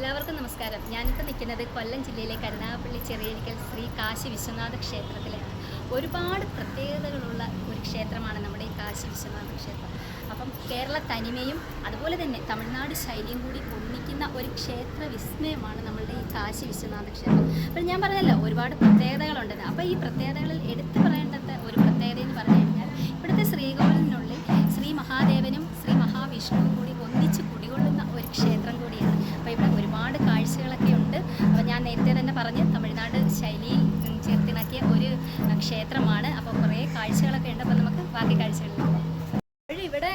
എല്ലാവർക്കും നമസ്കാരം. ഞാനിപ്പോൾ നിൽക്കുന്നത് കൊല്ലം ജില്ലയിലെ കരുനാഗപ്പള്ളി ചെറിയരിക്കൽ ശ്രീ കാശി വിശ്വനാഥ ക്ഷേത്രത്തിലാണ്. ഒരുപാട് പ്രത്യേകതകളുള്ള ഒരു ക്ഷേത്രമാണ് നമ്മുടെ ഈ കാശി വിശ്വനാഥ ക്ഷേത്രം. അപ്പം കേരള തനിമയും അതുപോലെ തന്നെ തമിഴ്നാട് ശൈലിയും കൂടി ഒന്നിക്കുന്ന ഒരു ക്ഷേത്ര വിസ്മയമാണ് നമ്മളുടെ ഈ കാശി വിശ്വനാഥ ക്ഷേത്രം. അപ്പം ഞാൻ പറഞ്ഞല്ലോ ഒരുപാട് പ്രത്യേകതകളുണ്ടെന്ന്. അപ്പോൾ ഈ പ്രത്യേകതകളിൽ എടുത്തു നമുക്ക് കഴിച്ചിട്ടുണ്ട് ഇവിടെ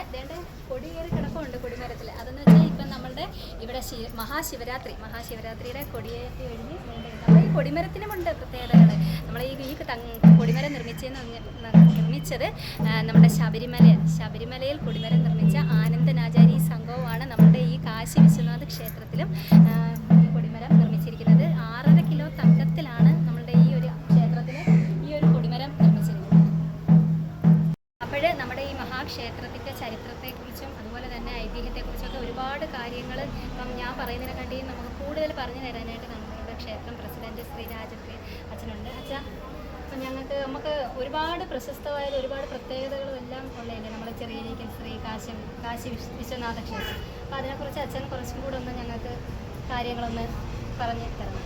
കൊടി കയറി കിടപ്പുണ്ട് കൊടിമരത്തിൽ അതെന്ന് വെച്ചാൽ ഇപ്പം നമ്മളുടെ ഇവിടെ മഹാശിവരാത്രി. മഹാശിവരാത്രിയുടെ കൊടിയേറ്റി കഴിഞ്ഞ് നമ്മൾ ഈ കൊടിമരത്തിനുമുണ്ട് പ്രത്യേകതകൾ നമ്മൾ ഈ ഈ കൊടിമരം നിർമ്മിച്ചതെന്ന് പറഞ്ഞ- നിർമ്മിച്ചത് നമ്മുടെ ശബരിമല ശബരിമലയിൽ കൊടിമരം നിർമ്മിച്ച ആനന്ദനാചാരി സംഘവുമാണ് നമ്മുടെ ഈ കാശി വിശ്വനാഥ ക്ഷേത്രത്തിലും ക്ഷേത്രം ശ്രീരാജൊക്കെ അച്ഛനുണ്ട്. അച്ഛൻ അപ്പം ഞങ്ങൾക്ക് നമുക്ക് ഒരുപാട് പ്രശസ്തമായ ഒരുപാട് പ്രത്യേകതകളും എല്ലാം ഉള്ളതല്ലേ നമ്മുടെ ചെറിയ ശ്രീ കാശി കാശി വിശ്വ വിശ്വനാഥ ക്ഷേത്രം. അപ്പോൾ അതിനെക്കുറിച്ച് അച്ഛൻ കുറച്ചും കൂടെ ഒന്ന് ഞങ്ങൾക്ക് കാര്യങ്ങളൊന്ന് പറഞ്ഞു തരണം.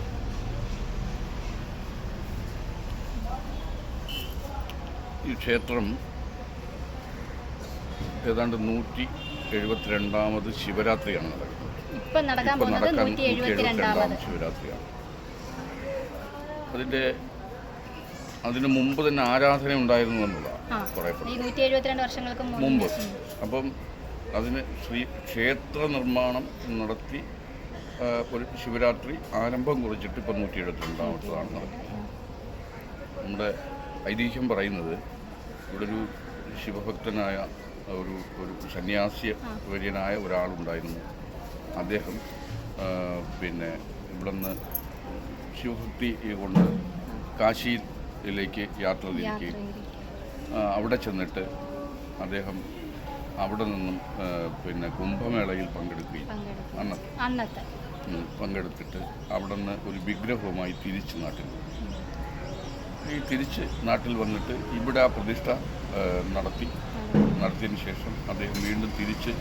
ഈ ക്ഷേത്രം ഏതാണ്ട് നൂറ്റി എഴുപത്തിരണ്ടാമത് ശിവരാത്രിയാണ് നടക്കുന്നത്. ഇപ്പം നടക്കാൻ പോകുന്നത് നൂറ്റി എഴുപത്തിരണ്ടാമത്. ശിവരാത്രിയാണ്. അതിന്റെ അതിന് മുമ്പ് തന്നെ ആരാധന ഉണ്ടായിരുന്നു എന്നുള്ളതാണ് പറയപ്പെടുന്നത്. മുമ്പ്. അപ്പം അതിന് ശ്രീ ക്ഷേത്ര നിർമ്മാണം നടത്തി ഒരു ശിവരാത്രി ആരംഭം കുറിച്ചിട്ട് ഇപ്പം നൂറ്റി എഴുപത്തിരണ്ടാമത്തതാണ് നടക്കുന്നത്. നമ്മുടെ ഐതിഹ്യം പറയുന്നത് ഇവിടെ ഒരു ശിവഭക്തനായ ഒരു ഒരു സന്യാസി വര്യനായ ഒരാളുണ്ടായിരുന്നു. അദ്ദേഹം പിന്നെ ഇവിടുന്ന് ശിവഭക്തി കൊണ്ട് കാശിയിലേക്ക് യാത്ര തിരിക്കുകയും. അവിടെ ചെന്നിട്ട് അദ്ദേഹം അവിടെ നിന്നും പിന്നെ കുംഭമേളയിൽ പങ്കെടുക്കുകയും പങ്കെടുക്കും അന്ന് അന്നത്തെ. പങ്കെടുത്തിട്ട് അവിടെ നിന്ന് ഒരു വിഗ്രഹവുമായി തിരിച്ച് നാട്ടിൽ ഈ തിരിച്ച് നാട്ടിൽ വന്നിട്ട് ഇവിടെ ആ പ്രതിഷ്ഠ നടത്തി. നടത്തിയതിന് ശേഷം അദ്ദേഹം വീണ്ടും തിരിച്ച്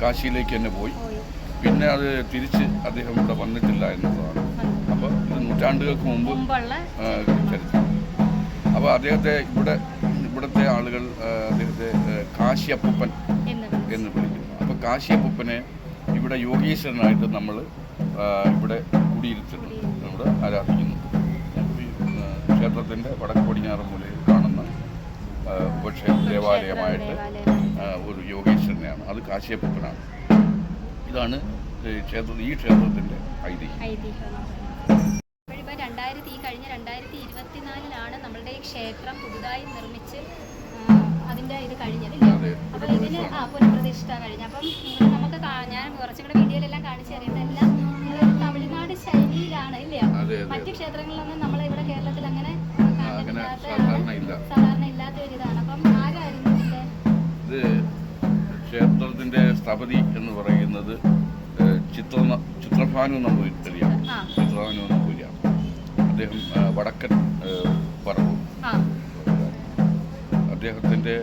കാശിയിലേക്ക് തന്നെ പോയി. പോയി. പിന്നെ അത് തിരിച്ച് അദ്ദേഹം ഇവിടെ വന്നിട്ടില്ല എന്നുള്ളതാണ് ഇത് നൂറ്റാണ്ടുകൾക്ക് മുമ്പ് അപ്പൊ ചരിത്രം. അപ്പോൾ അദ്ദേഹത്തെ ഇവിടെ ഇവിടുത്തെ ആളുകൾ അദ്ദേഹത്തെ കാശിയപ്പൂപ്പൻ എന്ന് വിളിക്കുന്നു. അപ്പോൾ കാശിയപ്പൂപ്പനെ ഇവിടെ യോഗീശ്വരനായിട്ട് നമ്മൾ ഇവിടെ കുടിയിരുത്തുന്നു ഇവിടെ ആരാധിക്കുന്നു. ക്ഷേത്രത്തിന്റെ വടക്ക് പടിഞ്ഞാറ് മൂലയിൽ കാണുന്ന ഉപക്ഷേ ദേവാലയമായിട്ട് ഒരു യോഗീശ്വരനെയാണ്. അത് കാശിയപ്പൂപ്പനാണ്. ഇതാണ് ഈ ക്ഷേത്ര ഈ ക്ഷേത്രത്തിന്റെ ഐതിഹ്യം. ഐതിഹ്യം. ഇപ്പോഴിപ്പോൾ രണ്ടായിരത്തി ഈ കഴിഞ്ഞ രണ്ടായിരത്തി ഇരുപത്തിനാലിലാണ് നമ്മളുടെ ഈ ക്ഷേത്രം പുതുതായി നിർമ്മിച്ച് ആ, അതിന്റെ ഇത് കഴിഞ്ഞതില്ലേ അതെ, അപ്പോൾ ഇതിന് ആ പുനഃപ്രതിഷ്ഠ കഴിഞ്ഞു. അപ്പം നമുക്ക് കാ- ഞാൻ കുറച്ചും കൂടെ വീഡിയോയിലെല്ലാം കാണിച്ചു തരുന്നതെല്ലാം നിങ്ങളൊരു തമിഴ്നാട് ശൈലിയിലാണ് ഇല്ലയോ മറ്റു ക്ഷേത്രങ്ങളിലൊന്നും ഇവിടെ കേരളത്തിൽ അങ്ങനെ അങ്ങനെ കണ്ടിട്ടില്ലാത്ത സാധാരണ ഇല്ല. സാധാരണ ഇല്ലാത്ത ഒരു ഇതാണ്. അപ്പം ആരായിരുന്നു ഇതിന്റെ ഇത് ക്ഷേത്രത്തിന്റെ സ്ഥപതി എന്ന് പറയുന്നത് ചിത്ര ചിത്രഭാനു നമ്പൂതിരിയാണ് ആ ചിത്രഭാനു നമ്പൂതിരിയാണ് അദ്ദേഹം വടക്കൻ പറവൂർ ആ. അദ്ദേഹത്തിന്റെ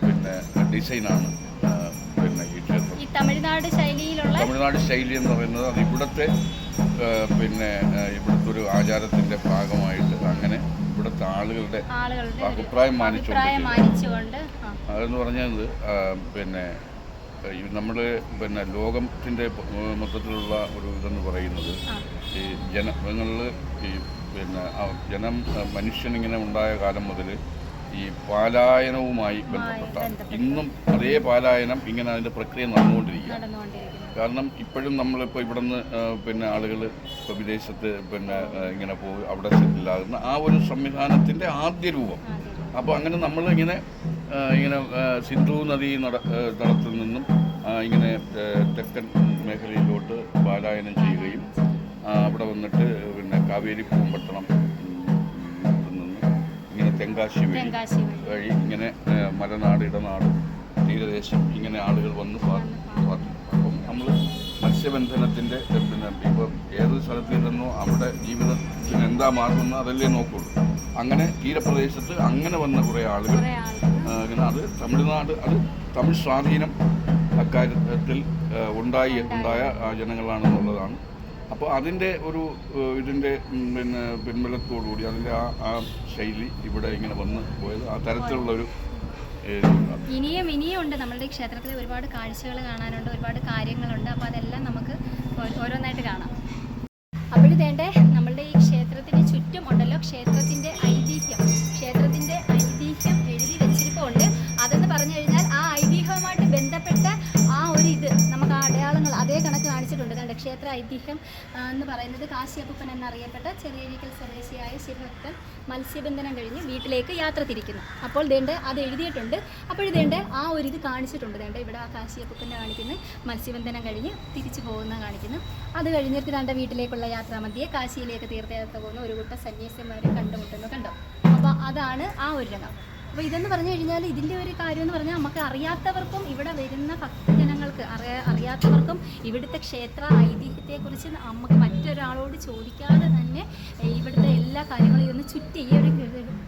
പിന്നെ ഡിസൈനാണ് പിന്നെ ഈ ക്ഷേത്രം. തമിഴ്നാട് ശൈലിയിലുള്ള തമിഴ്നാട് ശൈലി എന്ന് പറയുന്നത് അത് ഇവിടുത്തെ പിന്നെ ഇവിടുത്തെ ഒരു ആചാരത്തിന്റെ ഭാഗമായിട്ട് അങ്ങനെ ഇവിടുത്തെ ആളുകളുടെ അഭിപ്രായം മാനിച്ചുകൊണ്ട് അതെന്ന് പറഞ്ഞത് പിന്നെ നമ്മൾ പിന്നെ ലോകത്തിന്റെ മൊത്തത്തിലുള്ള ഒരു ഇതെന്ന് പറയുന്നത്. ഈ ജനങ്ങളിൽ ഈ പിന്നെ ജനം മനുഷ്യനിങ്ങനെ ഉണ്ടായ കാലം മുതൽ ഈ പാലായനവുമായി ബന്ധപ്പെട്ട. ഇന്നും അതേ പാലായനം ഇങ്ങനെ അതിന്റെ പ്രക്രിയ നടന്നുകൊണ്ടിരിക്കുക കാരണം ഇപ്പോഴും നമ്മളിപ്പോൾ ഇവിടെ നിന്ന് പിന്നെ ആളുകൾ ഇപ്പോൾ വിദേശത്ത് പിന്നെ ഇങ്ങനെ പോയി അവിടെ സെറ്റിലാകുന്ന ആ ഒരു സംവിധാനത്തിന്റെ ആദ്യ രൂപം. അപ്പോൾ അങ്ങനെ നമ്മളിങ്ങനെ ഇങ്ങനെ സിന്ധു നദീ നട തടത്തിൽ നിന്നും ഇങ്ങനെ തെക്കൻ മേഖലയിലോട്ട് പാലായനം ചെയ്യുകയും അവിടെ വന്നിട്ട് പിന്നെ കാവേരി പൂമ്പട്ടണം നിന്ന് ഇങ്ങനെ തെങ്കാശി വഴി വഴി. ഇങ്ങനെ മലനാട് ഇടനാട് തീരദേശം ഇങ്ങനെ ആളുകൾ വന്ന് പാർട്ടി അപ്പം നമ്മൾ മത്സ്യ മത്സ്യബന്ധനത്തിന്റെ പിന്നെ ഇപ്പം ഏത് സ്ഥലത്ത് ഇരുന്നോ അവിടെ ജീവിതത്തിന് എന്താ മാർഗമെന്ന് അതല്ലേ നോക്കുള്ളൂ. അങ്ങനെ തീരപ്രദേശത്ത് അങ്ങനെ വന്ന കുറേ ആളുകൾ അങ്ങനെ ഇങ്ങനെ അത് തമിഴ്നാട് അത് തമിഴ് സ്വാധീനം അക്കാര്യത്തിൽ ഉണ്ടായി ഉണ്ടായ. ജനങ്ങളാണെന്നുള്ളതാണ് അപ്പോൾ അതിന്റെ ഒരു ഇതിന്റെ പിന്നെ പിൻബലത്തോടുകൂടി അതിന്റെ ആ ആ ശൈലി ഇവിടെ ഇങ്ങനെ വന്ന് പോയത് ആ തരത്തിലുള്ള ഒരു ഇനിയും ഇനിയും ഉണ്ട്. നമ്മളുടെ ക്ഷേത്രത്തിൽ ഒരുപാട് കാഴ്ചകൾ കാണാനുണ്ട് ഒരുപാട് കാര്യങ്ങളുണ്ട്. അപ്പോൾ അതെല്ലാം കാശിയപ്പൻ എന്നറിയപ്പെട്ട ചെറിയരിക്കൽ സ്വദേശിയായ ശിവഭക്തൻ മത്സ്യബന്ധനം കഴിഞ്ഞ് വീട്ടിലേക്ക് യാത്ര തിരിക്കുന്നു. അപ്പോൾ ദേണ്ട അത് എഴുതിയിട്ടുണ്ട്. അപ്പോൾ ദേണ്ട ആ ഒരു ഇത് കാണിച്ചിട്ടുണ്ട്. ദേണ്ട ഇവിടെ ആ കാശിയപ്പന്റെ കാണിക്കുന്നു. മത്സ്യബന്ധനം കഴിഞ്ഞ് തിരിച്ചു പോകുന്ന കാണിക്കുന്നു. അത് കഴിഞ്ഞിട്ട് ദേണ്ട വീട്ടിലേക്കുള്ള യാത്രാമധ്യേ കാശിയിലേക്ക് തീർത്ഥയാത്ര പോകുന്ന ഒരു കൂട്ടം സന്യാസിമാരെ കണ്ടുമുട്ടുന്നു. കണ്ടോ? അപ്പോൾ അതാണ് ആ ഒരു രംഗം. അപ്പോൾ ഇതെന്ന് പറഞ്ഞു കഴിഞ്ഞാൽ ഇതിന്റെ ഒരു കാര്യം എന്ന് പറഞ്ഞാൽ നമുക്ക് അറിയാത്തവർക്കും ഇവിടെ വരുന്ന ഭക്തജനങ്ങൾക്ക് അറിയാ അറിയാത്തവർക്കും ഇവിടുത്തെ ക്ഷേത്ര ഐതിഹ്യത്തെക്കുറിച്ച് നമുക്ക് മറ്റൊരാളോട് ചോദിക്കാതെ തന്നെ ഇവിടുത്തെ എല്ലാ കാര്യങ്ങളും ഇതൊന്ന് ചുറ്റി ഈ ഒരു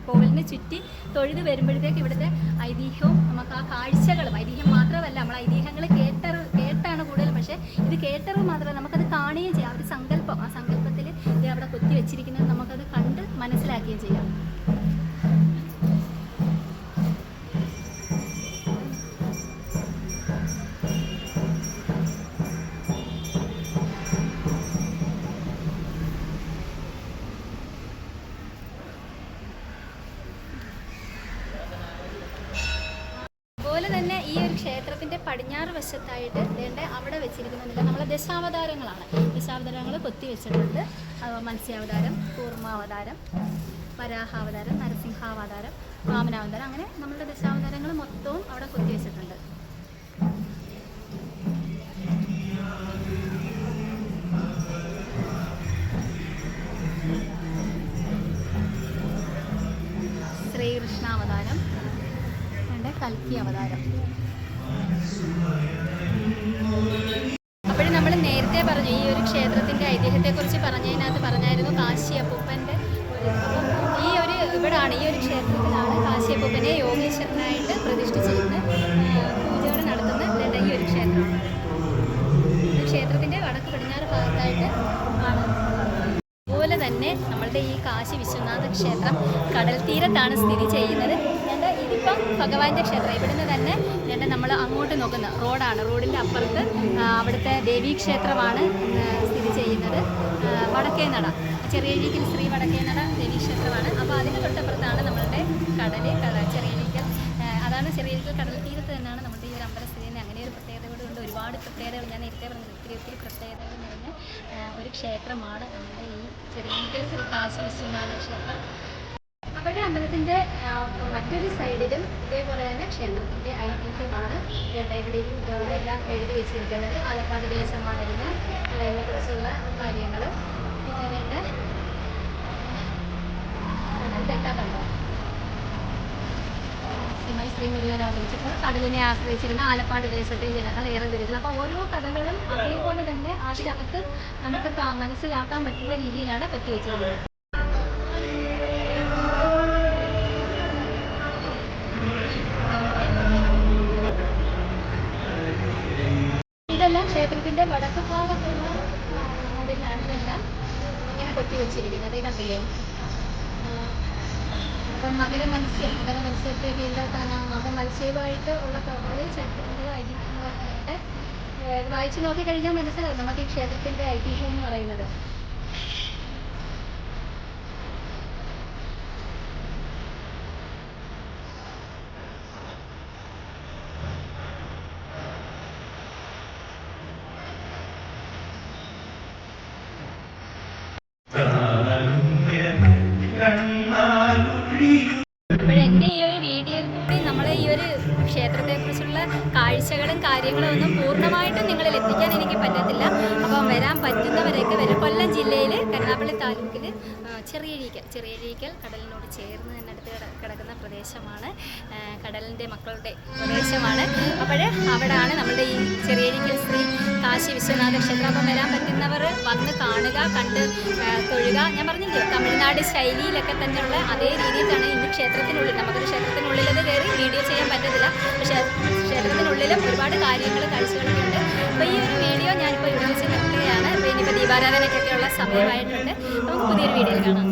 കോവിലിനെ ചുറ്റി തൊഴുത് വരുമ്പോഴത്തേക്ക് ഇവിടുത്തെ ഐതിഹ്യവും നമുക്ക് ആ കാഴ്ചകളും ഐതിഹ്യം മാത്രമല്ല നമ്മൾ ഐതിഹ്യങ്ങൾ കേട്ടറി ക്ഷേത്രത്തിന്റെ പടിഞ്ഞാറ് വശത്തായിട്ട് വേണ്ട അവിടെ വെച്ചിരിക്കുന്നില്ല നമ്മളെ ദശാവതാരങ്ങളാണ്. ദശാവതാരങ്ങൾ കൊത്തി വെച്ചിട്ടുണ്ട്. മത്സ്യാവതാരം കൂർമാവതാരം വരാഹാവതാരം നരസിംഹാവതാരം വാമനാവതാരം അങ്ങനെ നമ്മളുടെ ദശാവതാരങ്ങൾ മൊത്തവും അവിടെ കൊത്തി വെച്ചിട്ടുണ്ട്. ശ്രീകൃഷ്ണാവതാരം കൽക്കി അവതാരം. അപ്പോഴും നമ്മൾ നേരത്തെ പറഞ്ഞു ഈ ഒരു ക്ഷേത്രത്തിന്റെ ഐതിഹ്യത്തെക്കുറിച്ച് പറഞ്ഞതിനകത്ത് പറഞ്ഞായിരുന്നു കാശി അപ്പൂപ്പന്റെ ഈ ഒരു ഇവിടാണ് ഈ ഒരു ക്ഷേത്രത്തിലാണ് കാശി അപ്പൂപ്പനെ യോഗീശ്വരനായിട്ട് പ്രതിഷ്ഠിച്ചിരുന്ന് പൂജകൾ നടത്തുന്ന ഈ ഒരു ക്ഷേത്രമാണ്. ക്ഷേത്രത്തിന്റെ വടക്ക് പടിഞ്ഞാറ് ഭാഗത്തായിട്ട് ആണ്. അതുപോലെ തന്നെ നമ്മളുടെ ഈ കാശി വിശ്വനാഥ ക്ഷേത്രം കടൽ തീരത്താണ് സ്ഥിതി ചെയ്യുന്നത്. എന്നിട്ട് ഇതിപ്പം ഭഗവാന്റെ ക്ഷേത്രം. ഇവിടുന്ന് തന്നെ എന്നിട്ട് നമ്മൾ അങ്ങോട്ട് നോക്കുന്ന റോഡാണ്. റോഡിന്റെ അപ്പുറത്ത് അവിടുത്തെ ദേവീ ക്ഷേത്രമാണ് ആ, സ്ഥിതി ചെയ്യുന്നത്. വടക്കേനട. ചെറിയഴീക്കൽ ശ്രീ വടക്കേനട ദേവീ ക്ഷേത്രമാണ് അപ്പോൾ അതിന് തൊട്ടപ്പുറത്താണ് നമ്മളുടെ കടൽ കട ചെറിയഴിക്കൽ അതാണ് ചെറിയഴീക്കൽ കടൽ തീരത്ത് തന്നെയാണ് നമ്മുടെ ഈ ഒരു അമ്പലം സ്ഥിതി അങ്ങനെ ഒരു പ്രത്യേകതയോട് കൊണ്ട് ഒരുപാട് പ്രത്യേകതകൾ ഞാൻ നേരത്തെ പറഞ്ഞത് ഒത്തിരി ഒത്തിരി പ്രത്യേകതകൾ നിറഞ്ഞ ഒരു ക്ഷേത്രമാണ് നമ്മുടെ ഈ ചെറിയ ശ്രീ കാശി വിശ്വനാഥ ക്ഷേത്രം. അവിടെ അമ്പലത്തിന്റെ മറ്റൊരു സൈഡിലും ഇതേപോലെ തന്നെ ക്ഷേത്രത്തിന്റെ ഐതിഹ്യമാണ്. ഇവിടെ ഇവിടെയും എല്ലാം എഴുതി വെച്ചിരിക്കുന്നത്. ആലപ്പാട് ദേശമാണ് ഇതിന് അതിനെക്കുറിച്ചുള്ള കാര്യങ്ങൾ വേണ്ട ഇതെല്ലാം ശ്രീ മുരുകൻ ആഗ്രഹിച്ചപ്പോൾ കടലിനെ ആശ്രയിച്ചിരുന്ന ആലപ്പാട് ദേശത്തെ ജനങ്ങൾ ഏറെ വരുന്നത് അപ്പോൾ ഓരോ കഥകളും അതേപോലെ തന്നെ അതിനകത്ത് നമുക്ക് മനസ്സിലാക്കാൻ പറ്റുന്ന രീതിയിലാണ് പറ്റി വെച്ചിരിക്കുന്നത് ക്ഷേത്രത്തിന്റെ വടക്ക് ഭാഗത്തുള്ള അതിലാണ് ഇതെല്ലാം ഇങ്ങനെ കൊത്തി വെച്ചിരിക്കുന്നത് കണ്ടില്ലേ അപ്പം മകര മത്സ്യം മകര മത്സ്യത്തെ കീഴിലാക്കാനാണ് അപ്പം മത്സ്യവുമായിട്ട് ഉള്ള കുറേ ചരിത്രങ്ങളും ഐതിഹ്യം വായിച്ചു നോക്കി കഴിഞ്ഞാൽ മനസ്സിലാവും. നമുക്ക് ഈ ക്ഷേത്രത്തിന്റെ ഐതിഹ്യം എന്ന് പറയുന്നത്. കാഴ്ചകളും കാര്യങ്ങളും ഒന്നും പൂർണമായിട്ടും നിങ്ങളിൽ എത്തിക്കാൻ എനിക്ക് പറ്റത്തില്ല. അപ്പം വരാൻ പറ്റുന്നവരൊക്കെ വരും. കൊല്ലം ജില്ലയിൽ കരുനാപ്പള്ളി താലൂക്കിൽ ചെറിയഴീക്കൽ ചെറിയഴീക്കൽ കടലിനോട് ചേർന്ന് തന്നെ അടുത്ത് കിട- കിടക്കുന്ന പ്രദേശമാണ്. കടലിന്റെ മക്കളുടെ പ്രദേശമാണ്. അപ്പോൾ അവിടെയാണ് നമ്മുടെ ഈ ചെറിയഴീക്കൽ ശ്രീ കാശി വിശ്വനാഥ ക്ഷേത്രം. അപ്പം വരാൻ പറ്റുന്നവർ വന്ന് കാണുക കണ്ട് തൊഴുക. ഞാൻ പറഞ്ഞില്ലേ തമിഴ്നാട് ശൈലിയിലൊക്കെ തന്നെയുള്ള അതേ രീതിയിൽ തന്നെ ഇന്ന് ക്ഷേത്രത്തിനുള്ളിൽ നമുക്കൊരു ക്ഷേത്രത്തിനുള്ളിലത് കയറി വീഡിയോ ചെയ്യാൻ പറ്റത്തില്ല. പക്ഷേ ക്ഷേത്രത്തിനുള്ളിലും ഒരുപാട് കാര്യങ്ങൾ കാഴ്ചകളൊക്കെ ഉണ്ട് അപ്പോൾ ഈ ഒരു വീഡിയോ ഞാനിപ്പോൾ ഇവിടെ വെച്ച് നിർത്തുകയാണ്. അപ്പോൾ ഇനിയിപ്പോൾ ദീപാരാധനയ്ക്കൊക്കെയുള്ള സമയമായിട്ടുണ്ട്. നമുക്ക് പുതിയൊരു വീഡിയോ കാണാം.